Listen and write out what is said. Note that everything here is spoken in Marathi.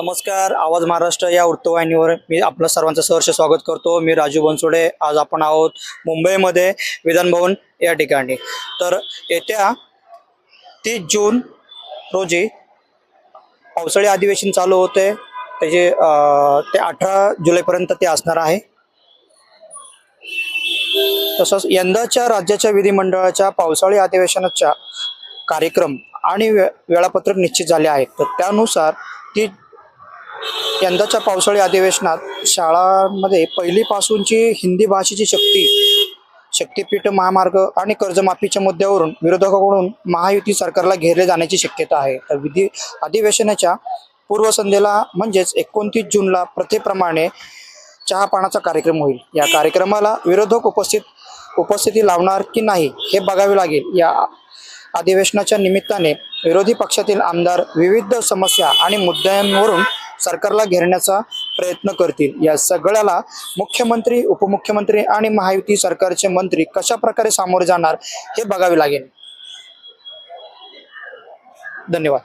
नमस्कार आवाज महाराष्ट्र या वृत्तवाहिनीवर मी आपलं सर्वांचं सहर्ष स्वागत करतो. मी राजू बनसोडे आज आपण आहोत मुंबईमध्ये विधानभवन या ठिकाणी. तर येत्या तीस जून रोजी पावसाळी अधिवेशन चालू होते. त्याचे ते अठरा जुलैपर्यंत ते असणार आहे. तसंच यंदाच्या राज्याच्या विधिमंडळाच्या पावसाळी अधिवेशनाच्या कार्यक्रम आणि वे वेळापत्रक निश्चित झाले आहेत. तर त्यानुसार ती यंदाच्या पावसाळी अधिवेशनात शाळांमध्ये पहिलीपासूनची हिंदी भाषेची शक्ती शक्तीपीठ महामार्ग आणि कर्जमाफीच्या मुद्द्यावरून विरोधकाकडून महायुती सरकारला घेरले जाण्याची शक्यता आहे. तर विधी अधिवेशनाच्या पूर्वसंध्येला म्हणजेच एकोणतीस जूनला प्रथेप्रमाणे चहापानाचा कार्यक्रम होईल. या कार्यक्रमाला विरोधक उपस्थित उपस्थिती लावणार की नाही हे बघावे लागेल. या अधिवेशनाच्या निमित्ताने विरोधी पक्षातील आमदार विविध समस्या आणि मुद्द्यांवरून सरकारला घेरण्याचा प्रयत्न करतील. या सगळ्याला मुख्यमंत्री उपमुख्यमंत्री आणि महायुती सरकारचे मंत्री कशा प्रकारे सामोरे जाणार हे बघावे लागेल. धन्यवाद.